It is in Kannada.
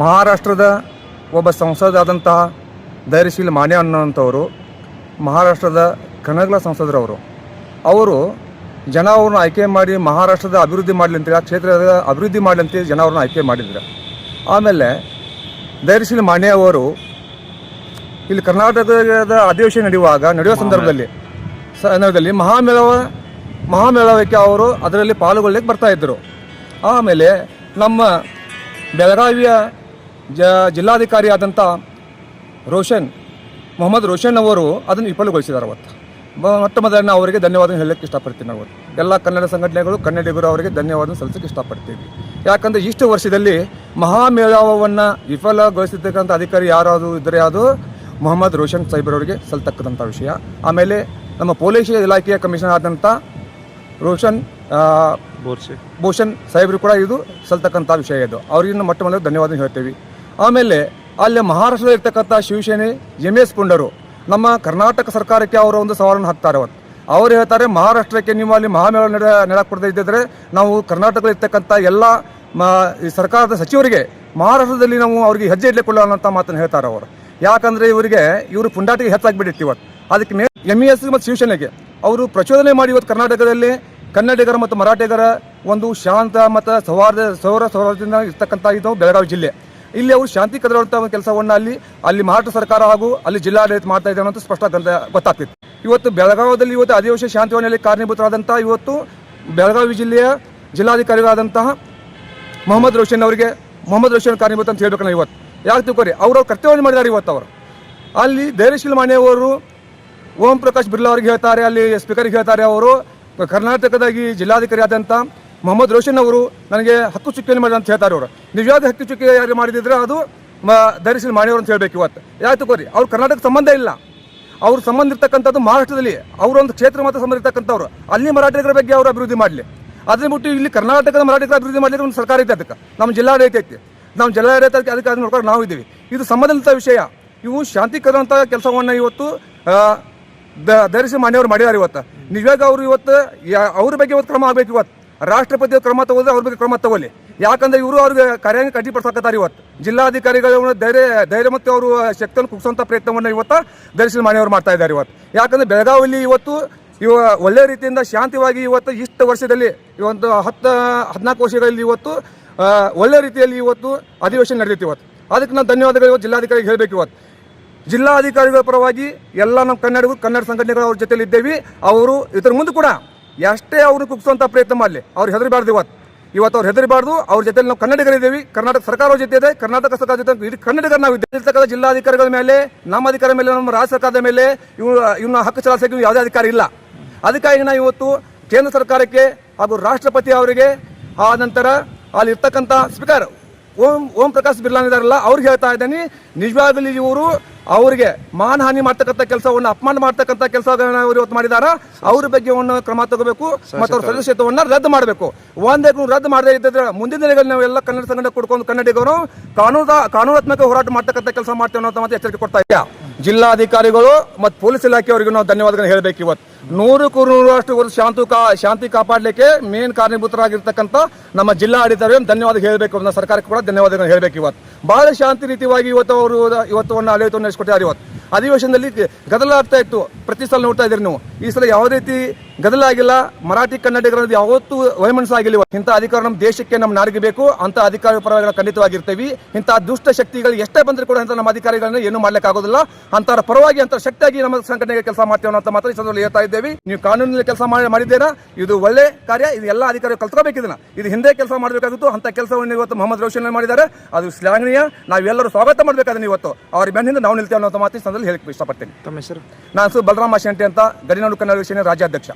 ಮಹಾರಾಷ್ಟ್ರದ ಒಬ್ಬ ಸಂಸದಾದಂತಹ ಧೈರ್ಯಶೀಲ ಮಾನ್ಯ ಅನ್ನೋಂಥವರು ಮಹಾರಾಷ್ಟ್ರದ ಕನಗಲ ಸಂಸದರವರು. ಅವರು ಜನ ಅವ್ರನ್ನ ಆಯ್ಕೆ ಮಾಡಿ ಮಹಾರಾಷ್ಟ್ರದ ಅಭಿವೃದ್ಧಿ ಮಾಡಲಿ ಅಂತೇಳಿ ಆ ಕ್ಷೇತ್ರದ ಅಭಿವೃದ್ಧಿ ಮಾಡಲಿ ಅಂತೇಳಿ ಜನ ಅವ್ರನ್ನ ಆಯ್ಕೆ ಮಾಡಿದ್ರು. ಆಮೇಲೆ ಧೈರ್ಯಶೀಲ ಮಾನ್ಯ ಅವರು ಇಲ್ಲಿ ಕರ್ನಾಟಕದ ಅಧಿವೇಶನ ನಡೆಯುವಾಗ, ನಡೆಯುವ ಸಂದರ್ಭದಲ್ಲಿ ಸಂದರ್ಭದಲ್ಲಿ ಮಹಾಮೇಳವ ಮಹಾಮೇಳವಕ್ಕೆ ಅವರು ಅದರಲ್ಲಿ ಪಾಲ್ಗೊಳ್ಳಲಿಕ್ಕೆ ಬರ್ತಾ ಇದ್ದರು. ಆಮೇಲೆ ನಮ್ಮ ಬೆಳಗಾವಿಯ ಜ ಜಿಲ್ಲಾಧಿಕಾರಿ ಆದಂಥ ರೋಷನ್ ಮೊಹಮ್ಮದ್ ರೋಷನ್ ಅವರು ಅದನ್ನು ವಿಫಲಗೊಳಿಸಿದ್ದಾರೆ ಅವತ್ತು. ಮೊಟ್ಟ ಮೊದಲನೇ ಅವರಿಗೆ ಧನ್ಯವಾದ ಹೇಳಕ್ಕೆ ಇಷ್ಟಪಡ್ತೀನಿ ನಾವು. ಎಲ್ಲ ಕನ್ನಡ ಸಂಘಟನೆಗಳು ಕನ್ನಡಿಗರು ಅವರಿಗೆ ಧನ್ಯವಾದ ಸಲ್ಲಿಸೋಕ್ಕೆ ಇಷ್ಟಪಡ್ತೀವಿ. ಯಾಕಂದರೆ ಇಷ್ಟು ವರ್ಷದಲ್ಲಿ ಮಹಾಮೇಳಾವನ್ನು ವಿಫಲಗೊಳಿಸಿರ್ತಕ್ಕಂಥ ಅಧಿಕಾರಿ ಯಾರಾದರೂ ಇದ್ದರೆ ಅದು ಮೊಹಮ್ಮದ್ ರೋಷನ್ ಸಾಹೇಬ್ರವರಿಗೆ ಸಲ್ತಕ್ಕಂಥ ವಿಷಯ. ಆಮೇಲೆ ನಮ್ಮ ಪೊಲೀಸ್ ಇಲಾಖೆಯ ಕಮಿಷನರ್ ಆದಂಥ ರೋಷನ್ ಭೂಷಣ್ ಸಾಹೇಬರು ಕೂಡ ಇದು ಸಲ್ತಕ್ಕಂಥ ವಿಷಯ ಇದು. ಅವ್ರಿಗೆ ಮೊಟ್ಟ ಮೊದಲು ಧನ್ಯವಾದ ಹೇಳ್ತೇವೆ. ಆಮೇಲೆ ಅಲ್ಲಿ ಮಹಾರಾಷ್ಟ್ರದಲ್ಲಿ ಇರ್ತಕ್ಕಂಥ ಶಿವಸೇನೆ ಎಂ ಎಸ್ ಪುಂಡರು, ನಮ್ಮ ಕರ್ನಾಟಕ ಸರ್ಕಾರಕ್ಕೆ ಅವರ ಒಂದು ಸವಾಲನ್ನು ಹಾಕ್ತಾರೆ ಅವತ್ತು. ಅವರು ಹೇಳ್ತಾರೆ, ಮಹಾರಾಷ್ಟ್ರಕ್ಕೆ ನೀವು ಅಲ್ಲಿ ಮಹಾಮೇಳ ನಡೆ ನಡಕೊಡದೇ ಕೊಡದೇ ಇದ್ದಿದ್ರೆ ನಾವು ಕರ್ನಾಟಕದಲ್ಲಿ ಇರ್ತಕ್ಕಂಥ ಎಲ್ಲ ಸರ್ಕಾರದ ಸಚಿವರಿಗೆ ಮಹಾರಾಷ್ಟ್ರದಲ್ಲಿ ನಾವು ಅವ್ರಿಗೆ ಹೆಜ್ಜೆ ಇಡ್ಲಿಕ್ಕೆ ಅಂತ ಮಾತನ್ನು ಹೇಳ್ತಾರೆ ಅವರು. ಯಾಕಂದರೆ ಇವರಿಗೆ, ಇವರು ಪುಂಡಾಟಿಗೆ ಹೆಚ್ಚಾಗಿಬಿಟ್ಟಿತ್ತು ಇವತ್ತು. ಅದಕ್ಕೆ ಮೇ ಎಂ ಇ ಎಸ್ ಮತ್ತು ಶಿವಸೇನೆಗೆ ಅವರು ಪ್ರಚೋದನೆ ಮಾಡಿ ಇವತ್ತು ಕರ್ನಾಟಕದಲ್ಲಿ ಕನ್ನಡಿಗರ ಮತ್ತು ಮರಾಠಿಗರ ಒಂದು ಶಾಂತ ಮತ್ತು ಸೌಹಾರ್ದ, ಸೌರ ಸೌಹಾರ್ದದಿಂದ ಇರ್ತಕ್ಕಂಥ ಇದು ಬೆಳಗಾವಿ ಜಿಲ್ಲೆ. ಇಲ್ಲಿ ಅವರು ಶಾಂತಿ ಕದಡುವಂತಹ ಒಂದು ಕೆಲಸವನ್ನು ಅಲ್ಲಿ ಅಲ್ಲಿ ಮಹಾರಾಷ್ಟ್ರ ಸರ್ಕಾರ ಹಾಗೂ ಅಲ್ಲಿ ಜಿಲ್ಲಾಡಳಿತ ಮಾಡ್ತಾ ಇದೆ ಅನ್ನೋದು ಸ್ಪಷ್ಟ ಗೊತ್ತಾಗ್ತಿತ್ತು. ಇವತ್ತು ಬೆಳಗಾವಿಯಲ್ಲಿ ಇವತ್ತು ಅಧಿವೇಶನ ಶಾಂತಿವನಲ್ಲಿ ಕಾರಣೀಭೂತರಾದಂಥ ಇವತ್ತು ಬೆಳಗಾವಿ ಜಿಲ್ಲೆಯ ಜಿಲ್ಲಾಧಿಕಾರಿಗಳಾದಂತಹ ಮೊಹಮ್ಮದ್ ರೋಷನ್ ಅವರಿಗೆ, ಮೊಹಮ್ಮದ್ ರೋಷನ್ ಕಾರಣೀಭೂತ ಅಂತ ಹೇಳ್ಬೇಕಲ್ಲ ಇವತ್ತು. ಯಾಕೆ ತಿಳ್ಕೊರಿ? ಅವರು ಕರ್ತವ್ಯವನ್ನು ಮಾಡಿದ್ದಾರೆ ಇವತ್ತು ಅವರು. ಅಲ್ಲಿ ಧೈರ್ಯಶೀಲ ಮಾನೆಯವರು ಓಂ ಪ್ರಕಾಶ್ ಬಿರ್ಲಾ ಅವ್ರಿಗೆ ಹೇಳ್ತಾರೆ, ಅಲ್ಲಿ ಸ್ಪೀಕರ್ಗೆ ಹೇಳ್ತಾರೆ ಅವರು. ಕರ್ನಾಟಕದಾಗಿ ಜಿಲ್ಲಾಧಿಕಾರಿ ಆದಂಥ ಮೊಹಮ್ಮದ್ ರೋಷನ್ ಅವರು ನನಗೆ ಹಕ್ಕು ಚುಕ್ಕಿಯನ್ನು ಮಾಡಿದ ಅಂತ ಹೇಳ್ತಾರೆ ಅವರು. ನಿಜವಾದ ಹಕ್ಕು ಚುಕ್ಕಿ ಯಾರು ಮಾಡಿದಿದ್ರೆ ಅದು ಮ ಮಾಡಿಯವರು ಅಂತ ಹೇಳಬೇಕು ಇವತ್ತು. ಯಾಕೆ ತಗೋರಿ ಅವ್ರು ಕರ್ನಾಟಕ ಸಂಬಂಧ ಇಲ್ಲ. ಅವ್ರ ಸಂಬಂಧ ಇರ್ತಕ್ಕಂಥದ್ದು ಮಹಾರಾಷ್ಟ್ರದಲ್ಲಿ. ಅವರೊಂದು ಕ್ಷೇತ್ರ ಮಾತ್ರ ಸಂಬಂಧ ಇರ್ತಕ್ಕಂಥವ್ರು. ಅಲ್ಲಿ ಮರಾಠಿಗರ ಬಗ್ಗೆ ಅವರು ಅಭಿವೃದ್ಧಿ ಮಾಡಲಿ. ಅದನ್ನ ಬಿಟ್ಟು ಇಲ್ಲಿ ಕರ್ನಾಟಕದ ಮರಾಠಿಗರ ಅಭಿವೃದ್ಧಿ ಮಾಡಲಿಕ್ಕೆ ಒಂದು ಸರ್ಕಾರ ಐತೆ ಅದಕ್ಕೆ. ನಮ್ಮ ಜಿಲ್ಲಾಡಳಿತ ಐತಿ. ನಮ್ಮ ಜಿಲ್ಲಾಡಳಿತ ಅದಕ್ಕೆ ಅದನ್ನ ನೋಡ್ಕೊಂಡು ನಾವು ಇದ್ದೀವಿ. ಇದು ಸಂಬಂಧಿತ ವಿಷಯ. ಇವು ಶಾಂತಿ ಕರುವಂಥ ಕೆಲಸವನ್ನು ಇವತ್ತು ಧರಿಸಿ ಮಾನ್ಯವರು ಮಾಡಿದ್ದಾರೆ ಇವತ್ತು. ನಿಜವಾಗ ಅವರು ಇವತ್ತು ಅವ್ರ ಬಗ್ಗೆ ಇವತ್ತು ಕ್ರಮ ಆಗಬೇಕು ಇವತ್ತು? ರಾಷ್ಟ್ರಪತಿ ಕ್ರಮ ತಗೋದ್ರೆ ಅವ್ರ ಬಗ್ಗೆ ಕ್ರಮ ತಗೊಳ್ಳಿ. ಯಾಕಂದ್ರೆ ಇವರು ಅವ್ರಿಗೆ ಕಾರ್ಯಾಂಗ ಅಡ್ಡಿಪಡಿಸಕತ್ತಾರೆ ಇವತ್ತು. ಜಿಲ್ಲಾಧಿಕಾರಿಗಳು ಧೈರ್ಯ ಧೈರ್ಯ ಮತ್ತು ಅವರು ಶಕ್ತಿಯನ್ನು ಕುಗ್ಸುವಂಥ ಪ್ರಯತ್ನವನ್ನು ಇವತ್ತು ದರ್ಶನ ಮಾನ್ಯವರು ಮಾಡ್ತಾ ಇದ್ದಾರೆ ಇವತ್ತು. ಯಾಕಂದ್ರೆ ಬೆಳಗಾವಿಯಲ್ಲಿ ಇವತ್ತು ಇವ ಒಳ್ಳೆ ರೀತಿಯಿಂದ ಶಾಂತಿವಾಗಿ ಇವತ್ತು ಇಷ್ಟು ವರ್ಷದಲ್ಲಿ ಒಂದು ಹತ್ತು, ಹದಿನಾಲ್ಕು ವರ್ಷಗಳಲ್ಲಿ ಇವತ್ತು ಒಳ್ಳೆ ರೀತಿಯಲ್ಲಿ ಇವತ್ತು ಅಧಿವೇಶನ ನಡೆದಿತ್ತು ಇವತ್ತು. ಅದಕ್ಕೆ ನಾನು ಧನ್ಯವಾದಗಳು ಇವತ್ತು ಜಿಲ್ಲಾಧಿಕಾರಿಗೆ ಹೇಳಬೇಕು ಇವತ್ತು. ಜಿಲ್ಲಾಧಿಕಾರಿಗಳ ಪರವಾಗಿ ಎಲ್ಲ ನಮ್ಮ ಕನ್ನಡಿಗರು, ಕನ್ನಡ ಸಂಘಟನೆಗಳು ಅವ್ರ ಜೊತೆಲಿ ಇದ್ದೇವೆ ಅವರು ಇದರ ಮುಂದೆ ಕೂಡ ಎಷ್ಟೇ ಅವರು ಕುಗ್ಸುವಂಥ ಪ್ರಯತ್ನ ಮಾಡಲಿ, ಅವ್ರು ಹೆದರಬಾರ್ದು ಇವತ್ತು. ಇವತ್ತು ಅವ್ರು ಹೆದರಬಾರ್ದು, ಅವ್ರ ಜೊತೆಲಿ ನಾವು ಕನ್ನಡಿಗರಿದ್ದೀವಿ ಕರ್ನಾಟಕ ಸರ್ಕಾರದ ಜೊತೆ ಇದೆ, ಕರ್ನಾಟಕ ಸರ್ಕಾರ ಜೊತೆ ಇಡೀ ಕನ್ನಡಿಗರು ನಾವು ಜಿಲ್ಲಾಧಿಕಾರಿಗಳ ಮೇಲೆ, ನಮ್ಮ ಅಧಿಕಾರಿ ಮೇಲೆ, ನಮ್ಮ ರಾಜ್ಯ ಸರ್ಕಾರದ ಮೇಲೆ ಇವು ಇವನ್ನ ಹಕ್ಕು ಚಲಾಸಕ್ಕೆ ಯಾವುದೇ ಅಧಿಕಾರ ಇಲ್ಲ. ಅದಕ್ಕಾಗಿ ನಾವು ಇವತ್ತು ಕೇಂದ್ರ ಸರ್ಕಾರಕ್ಕೆ ಹಾಗೂ ರಾಷ್ಟ್ರಪತಿ ಅವರಿಗೆ ಆ ನಂತರ ಅಲ್ಲಿರ್ತಕ್ಕಂಥ ಸ್ಪೀಕರ್ ಓಂ ಓಂ ಪ್ರಕಾಶ್ ಬಿರ್ಲಾನ್ ಇದಾರಲ್ಲ ಅವ್ರಿಗೆ ಹೇಳ್ತಾ ಇದ್ದೀನಿ ನಿಜವಾಗಲಿ ಇವರು ಅವರಿಗೆ ಮಾನಹಾನಿ ಮಾಡ್ತಕ್ಕಂಥ ಕೆಲಸವನ್ನು ಅಪಮಾನ ಮಾಡ್ತಕ್ಕಂಥ ಕೆಲಸಗಳನ್ನ ಅವರು ಇವತ್ತು ಮಾಡಿದಾರ. ಅವ್ರ ಬಗ್ಗೆ ಒಂದು ಕ್ರಮ ತಗೋಬೇಕು ಮತ್ತು ಅವ್ರ ಸದಸ್ಯತ್ವವನ್ನು ರದ್ದು ಮಾಡಬೇಕು. ಒಂದೇ ರದ್ದು ಮಾಡದೇ ಇದ್ದಿದ್ರೆ ಮುಂದಿನ ದಿನಗಳಲ್ಲಿ ನಾವು ಎಲ್ಲ ಕನ್ನಡ ಸಂಘಟನೆ ಕೊಡ್ಕೊಂಡು ಕನ್ನಡಿಗರು ಕಾನೂನು ಕಾನೂನಾತ್ಮಕ ಹೋರಾಟ ಮಾಡ್ತಕ್ಕಂಥ ಕೆಲಸ ಮಾಡ್ತೇವೆ ಅನ್ನೋ ಮಾತು ಎಚ್ಚರಿಕೆ ಕೊಡ್ತಾ ಇದ್ಯಾ ಜಿಲ್ಲಾಧಿಕಾರಿಗಳು ಮತ್ತು ಪೊಲೀಸ್ ಇಲಾಖೆಯವರಿಗೂ ನಾವು ಧನ್ಯವಾದಗಳನ್ನ ಹೇಳಬೇಕು ಇವತ್ತು. ನೂರಕ್ಕೂ ನೂರಷ್ಟು ವರ್ಷ ಶಾಂತಿ ಕಾ, ಶಾಂತಿ ಕಾಪಾಡಲಿಕ್ಕೆ ಮೇನ್ ಕಾರಣೀಭೂತರಾಗಿರ್ತಕ್ಕಂಥ ನಮ್ಮ ಜಿಲ್ಲಾಡಳಿತರಿಗೆ ಧನ್ಯವಾದ ಹೇಳಬೇಕು. ನಮ್ಮ ಸರ್ಕಾರಕ್ಕೆ ಕೂಡ ಧನ್ಯವಾದಗಳನ್ನ ಹೇಳಬೇಕು ಇವತ್ತು. ಬಹಳ ಶಾಂತಿ ರೀತಿಯಾಗಿ ಇವತ್ತು ಅವರು ಇವತ್ತು ಒಂದು ಆಡಳಿತವನ್ನು ನಡೆಸಿಕೊಟ್ಟಿದ್ದಾರೆ ಇವತ್ತು. ಅಧಿವೇಶನದಲ್ಲಿ ಗದಲ ಆಗ್ತಾ ಇತ್ತು. ಪ್ರತಿ ಸಲ ನೋಡ್ತಾ ಇದ್ದೀರಿ ನೀವು. ಈ ಸಲ ಯಾವ ರೀತಿ ಗದಲ ಆಗಿಲ್ಲ ಮರಾಠಿ ಕನ್ನಡಿಗರದ್ದು ಯಾವತ್ತೂ ವೈಮನಸ್ಸಾಗಿಲ್ಲ. ಆಗಿಲ್ಲ ಇಂಥ ಅಧಿಕಾರ ನಮ್ಮ ದೇಶಕ್ಕೆ ನಮ್ಮ ನಾಡಿಗೆ ಬೇಕು. ಅಂತ ಅಧಿಕಾರ ಪರವಾಗಿ ಖಂಡಿತವಾಗಿರ್ತೀವಿ. ಇಂಥ ದುಷ್ಟ ಶಕ್ತಿಗಳು ಎಷ್ಟೇ ಬಂದರೂ ಕೂಡ ಅಂತ ನಮ್ಮ ಅಧಿಕಾರಿಗಳನ್ನ ಏನು ಮಾಡ್ಲಿಕ್ಕೆ ಆಗೋದಿಲ್ಲ. ಅಂತರ ಪರವಾಗಿ ಅಂತ ಶಕ್ತಿಯಾಗಿ ನಮ್ಮ ಸಂಘಟನೆಗೆ ಕೆಲಸ ಮಾಡ್ತೇವೆ ಅಂತ ಮಾತ್ರ ಈ ಸಂದರ್ಭದಲ್ಲಿ ಹೇಳ್ತಾ ಇದ್ದೇವೆ. ನೀವು ಕಾನೂನಿನಲ್ಲಿ ಕೆಲಸ ಮಾಡಿ ಮಾಡಿದ್ದೀರಾ? ಇದು ಒಳ್ಳೆ ಕಾರ್ಯ. ಇದು ಎಲ್ಲ ಅಧಿಕಾರಿಗಳು ಕಲ್ತ್ಕೋಬೇಕು ಇದನ್ನ ಇದು ಹಿಂದೆ ಕೆಲಸ ಮಾಡಬೇಕಾಗಿತ್ತು. ಅಂತ ಕೆಲಸವನ್ನು ಇವತ್ತು ಮೊಹಮ್ಮದ್ ರೋಷನ್ ಮಾಡಿದ್ದಾರೆ. ಅದು ಶ್ಲಾಘನೀಯ. ನಾವೆಲ್ಲರೂ ಸ್ವಾಗತ ಮಾಡಬೇಕಾದ್ರೆ ಇವತ್ತು. ಅವ್ರ ಬೆನ್ನಿಂದ ನಾವು ನಿಲ್ತೇವೆ ಅನ್ನೋ ಮಾತು ಈ ಸಂದರ್ಭದಲ್ಲಿ ಹೇಳಕ್ಕೆ ಇಷ್ಟಪಡ್ತೀನಿ. ನಾನು ಬಲರಾಮ ಶೆಂಟಿ ಅಂತ ಗಡಿನಾಡು ಕನ್ನಡ ವಿಷಯ ರಾಜ್ಯಾಧ್ಯಕ್ಷ.